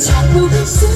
자꾸 글쎄